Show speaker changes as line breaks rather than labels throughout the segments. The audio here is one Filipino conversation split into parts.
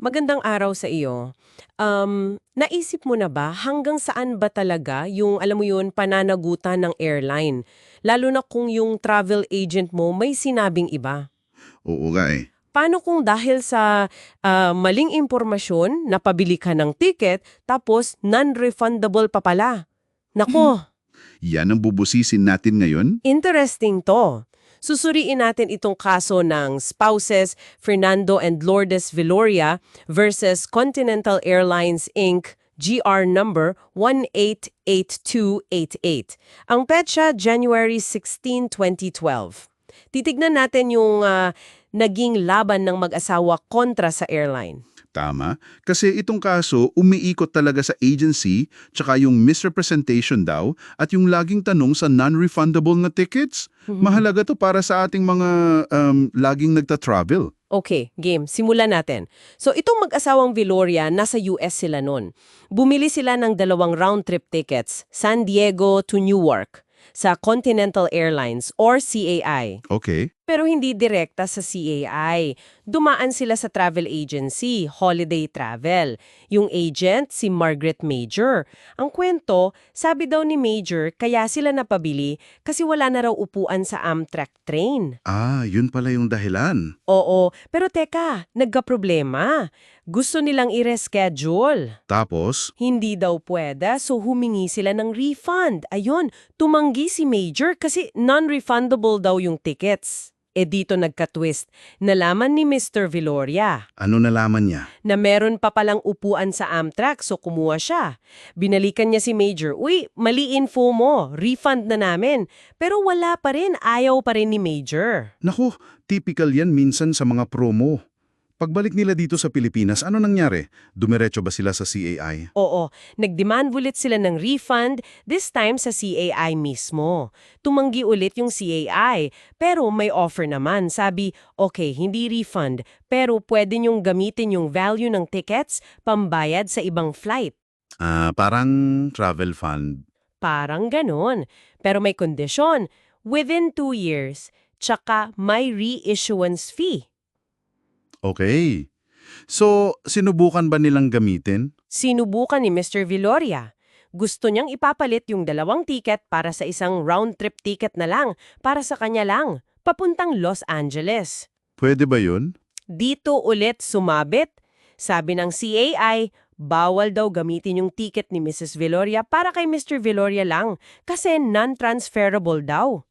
Magandang araw sa iyo. Um, naisip mo na ba hanggang saan ba talaga yung, alam mo yun, pananagutan ng airline? Lalo na kung yung travel agent mo may sinabing iba.
Oo nga eh.
Paano kung dahil sa ah, maling impormasyon, napabili ka ng ticket, tapos non-refundable pa pala? Nako,
Yan ang bubusisin natin ngayon?
interesting to. Susuriin natin itong kaso ng spouses Fernando and Lourdes Viloria versus Continental Airlines Inc. GR number 188288. Ang petsa January 16, 2012. Titignan natin yung ah, naging laban ng mag-asawa kontra sa airline.
Tama. Kasi itong kaso, umiikot talaga sa agency, tsaka yung misrepresentation daw, at yung laging tanong sa non-refundable na tickets. Mahalaga to para sa ating mga um, laging nagta-travel.
Okay, game. Simulan natin. So, itong mag-asawang Viloria, nasa US sila nun. Bumili sila ng dalawang round-trip tickets, San Diego to Newark, sa Continental Airlines or CAI.
Okay.
Pero hindi direkta sa CAI. Dumaan sila sa travel agency, Holiday Travel. Yung agent, si Margaret Major. Ang kwento, sabi daw ni Major, kaya sila napabili kasi wala na raw upuan sa Amtrak train.
Ah, yun pala yung dahilan.
Oo, pero teka, nagka-problema. Gusto nilang i-reschedule.
Tapos,
Hindi daw pwede, so humingi sila ng refund. Ayun, tumanggi si Major kasi non-refundable daw yung tickets. E dito nagka-twist. Nalaman ni Mr. Viloria
ano nalaman niya?
na meron pa palang upuan sa Amtrak so kumuha siya. Binalikan niya si Major, Uy, mali info mo, refund na namin. Pero wala pa rin, ayaw pa rin ni Major.
Naku, typical yan minsan sa mga promo. Pagbalik nila dito sa Pilipinas, ano nangyari? Dumiretso ba sila sa CAI?
Oo, nag-demand ulit sila ng refund, this time sa CAI mismo. Tumanggi ulit yung CAI, pero may offer naman. Sabi, okay, hindi refund, pero pwede niyong gamitin yung value ng tickets pambayad sa ibang flight.
Ah, parang travel fund.
Parang ganon. Pero may kondisyon, within two years, tsaka may reissuance fee.
Okay. So, sinubukan ba nilang gamitin?
Sinubukan ni Mr. Viloria. Gusto niyang ipapalit yung dalawang ticket para sa isang round-trip ticket na lang, para sa kanya lang, papuntang Los Angeles.
Pwede ba yun?
Dito ulit sumabit. Sabi ng CAI, bawal daw gamitin yung ticket ni Mrs. Viloria para kay Mr. Viloria lang kasi non-transferable daw.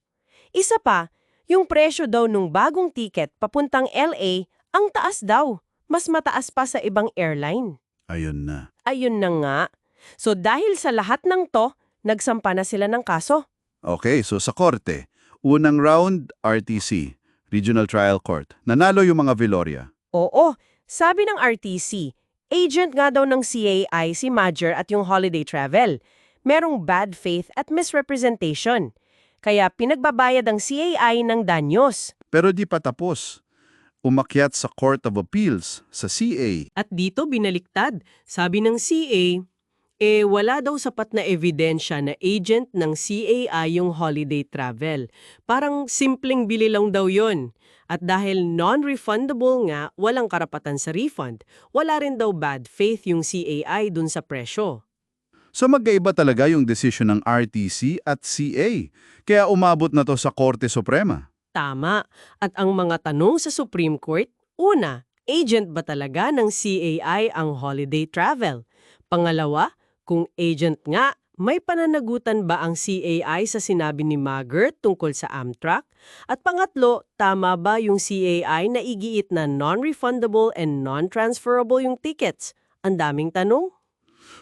Isa pa, yung presyo daw nung bagong ticket papuntang LA ang taas daw. Mas mataas pa sa ibang airline.
Ayun na.
Ayun na nga. So dahil sa lahat ng to, nagsampa na sila ng kaso.
Okay, so sa korte, unang round, RTC, Regional Trial Court. Nanalo yung mga Viloria.
Oo, sabi ng RTC, agent nga daw ng CAI si Major at yung holiday travel. Merong bad faith at misrepresentation. Kaya pinagbabayad ang CAI ng danyos.
Pero di pa tapos. Umakyat sa Court of Appeals, sa CA.
At dito binaliktad, sabi ng CA, eh wala daw sapat na ebidensya na agent ng CAI yung holiday travel. Parang simpleng bili lang daw yon. At dahil non-refundable nga, walang karapatan sa refund. Wala rin daw bad faith yung CAI dun sa presyo.
So magkaiba talaga yung desisyon ng RTC at CA. Kaya umabot na to sa Korte Suprema.
Tama. At ang mga tanong sa Supreme Court, una, agent ba talaga ng CAI ang holiday travel? Pangalawa, kung agent nga, may pananagutan ba ang CAI sa sinabi ni Maggart tungkol sa Amtrak? At pangatlo, tama ba yung CAI na igiit na non-refundable and non-transferable yung tickets? Ang daming tanong.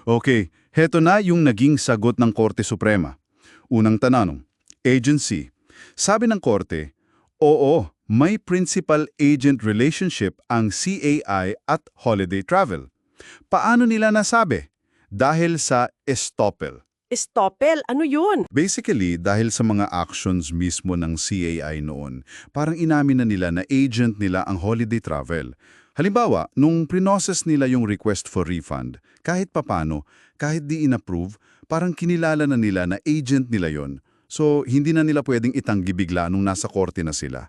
Okay, heto na yung naging sagot ng Korte Suprema. Unang tanong, agency. Sabi ng Korte, Oo, may principal agent relationship ang CAI at Holiday Travel. Paano nila nasabi? Dahil sa estoppel.
Estoppel? Ano yun?
Basically, dahil sa mga actions mismo ng CAI noon, parang inamin na nila na agent nila ang holiday travel. Halimbawa, nung prinosis nila yung request for refund, kahit papano, kahit di inapprove, parang kinilala na nila na agent nila yon. So, hindi na nila pwedeng itanggi bigla nung nasa korte na sila.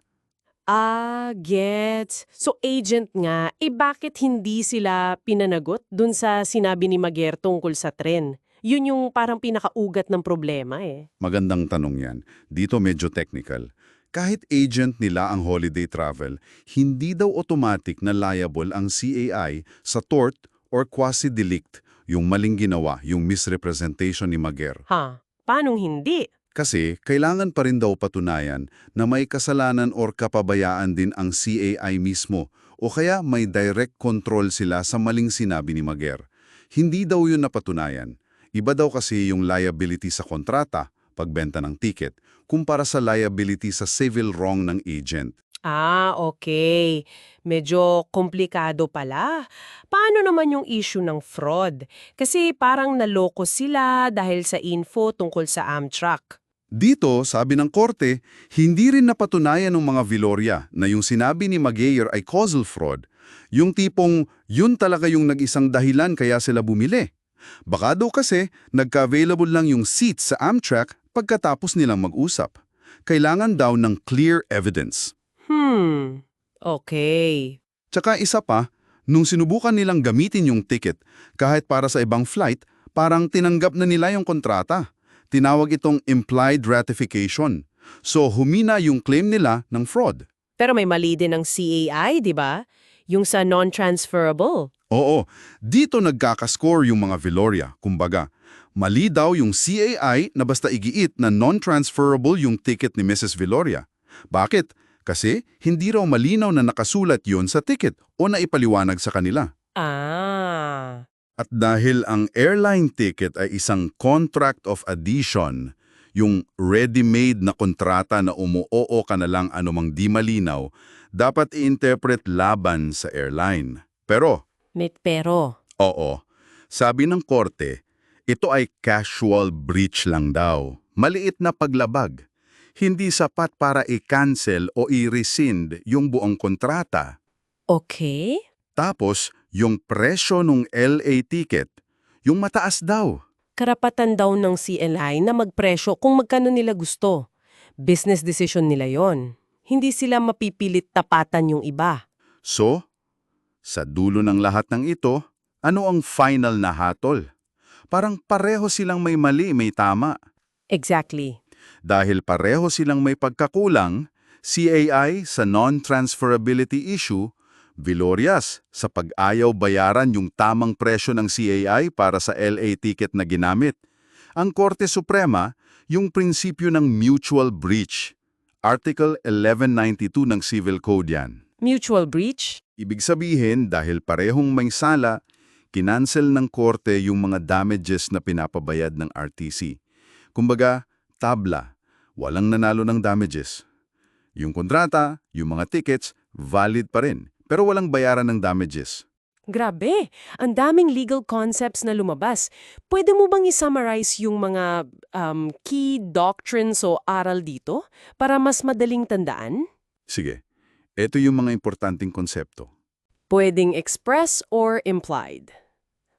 Ah, gets. So agent nga, eh bakit hindi sila pinanagot dun sa sinabi ni Maguire tungkol sa tren? Yun yung parang pinakaugat ng problema eh.
Magandang tanong yan. Dito medyo technical. Kahit agent nila ang holiday travel, hindi daw automatic na liable ang CAI sa tort or quasi-delict, yung maling ginawa, yung misrepresentation ni Maguire.
Ha? Paanong hindi?
Kasi kailangan pa rin daw patunayan na may kasalanan or kapabayaan din ang CAI mismo o kaya may direct control sila sa maling sinabi ni Maguire. Hindi daw yun napatunayan. Iba daw kasi yung liability sa kontrata, pagbenta ng ticket, kumpara sa liability sa civil wrong ng agent.
Ah, okay. Medyo komplikado pala. Paano naman yung issue ng fraud? Kasi parang naloko sila dahil sa info tungkol sa Amtrak.
Dito, sabi ng korte, hindi rin napatunayan ng mga Viloria na yung sinabi ni Maguire ay causal fraud. Yung tipong yun talaga yung nag-isang dahilan kaya sila bumili. Baka daw kasi nagka-available lang yung seats sa Amtrak pagkatapos nilang mag-usap. Kailangan daw ng clear evidence.
Hmm, okay.
Tsaka isa pa, nung sinubukan nilang gamitin yung ticket kahit para sa ibang flight, parang tinanggap na nila yung kontrata. Tinawag itong implied ratification. So humina yung claim nila ng fraud.
Pero may mali din ng CAI, di ba? Yung sa non-transferable.
Oo, dito nagkakascore yung mga Veloria. Kumbaga, mali daw yung CAI na basta igiit na non-transferable yung ticket ni Mrs. Veloria. Bakit? Kasi hindi raw malinaw na nakasulat yon sa ticket o naipaliwanag sa kanila.
Ah.
At dahil ang airline ticket ay isang contract of addition, yung ready-made na kontrata na umuoo ka na lang anumang di malinaw, dapat i-interpret laban sa airline. Pero,
May pero.
oo, sabi ng korte, ito ay casual breach lang daw, maliit na paglabag. Hindi sapat para i-cancel o i-rescind yung buong kontrata.
Okay.
Tapos, yung presyo ng LA ticket, yung mataas daw.
Karapatan daw ng CLI na magpresyo kung magkano nila gusto. Business decision nila yon. Hindi sila mapipilit tapatan yung iba.
So, sa dulo ng lahat ng ito, ano ang final na hatol? Parang pareho silang may mali, may tama.
Exactly.
Dahil pareho silang may pagkakulang, CAI sa non-transferability issue, Vilorias sa pag-ayaw bayaran yung tamang presyo ng CAI para sa LA ticket na ginamit. Ang Korte Suprema, yung prinsipyo ng mutual breach. Article 1192 ng Civil Code yan.
Mutual breach?
Ibig sabihin, dahil parehong may sala, kinansel ng korte yung mga damages na pinapabayad ng RTC. Kumbaga, tabla, walang nanalo ng damages. Yung kontrata, yung mga tickets, valid pa rin, pero walang bayaran ng damages.
Grabe, ang daming legal concepts na lumabas. Pwede mo bang i-summarize yung mga um, key doctrines o aral dito para mas madaling tandaan?
Sige, ito yung mga importanteng konsepto.
Pwedeng express or implied.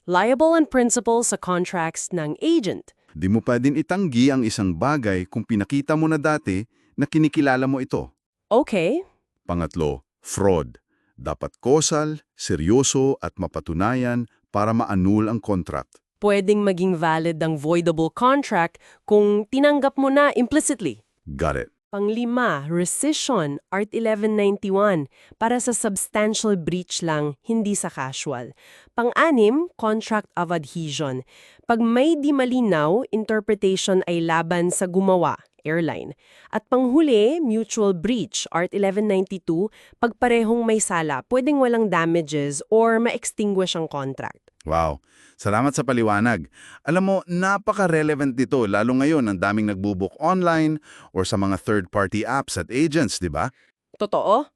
Liable and principal sa contracts ng agent.
Di mo pa din itanggi ang isang bagay kung pinakita mo na dati na kinikilala mo ito.
Okay,
Pangatlo, fraud. Dapat kosal, seryoso at mapatunayan para maanul ang contract.
pwedeng maging valid ang voidable contract kung tinanggap mo na implicitly.
Got it.
Panglima, rescission, Art 1191, para sa substantial breach lang, hindi sa casual. Pang-anim, contract of adhesion. Pag may di malinaw, interpretation ay laban sa gumawa, airline. At panghuli, mutual breach, Art 1192, pag parehong may sala, pwedeng walang damages or ma-extinguish ang contract.
Wow. Salamat sa paliwanag. Alam mo, napaka-relevant dito, lalo ngayon ang daming nagbubook online or sa mga third-party apps at agents, di ba?
Totoo?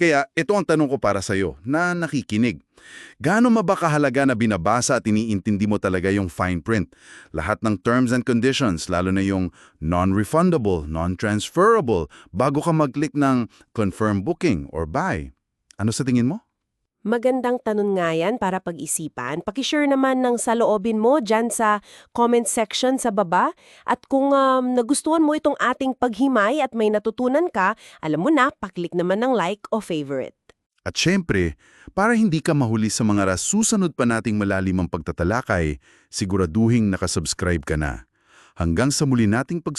Kaya ito ang tanong ko para sa'yo, na nakikinig. Gaano ma ba kahalaga na binabasa at iniintindi mo talaga yung fine print? Lahat ng terms and conditions, lalo na yung non-refundable, non-transferable, bago ka mag-click ng confirm booking or buy. Ano sa tingin mo?
Magandang tanong nga yan para pag-isipan. Pakishare naman ng saloobin mo dyan sa comment section sa baba. At kung um, nagustuhan mo itong ating paghimay at may natutunan ka, alam mo na, paklik naman ng like o favorite.
At syempre, para hindi ka mahuli sa mga ras susunod pa nating malalimang pagtatalakay, siguraduhing nakasubscribe ka na. Hanggang sa muli nating pag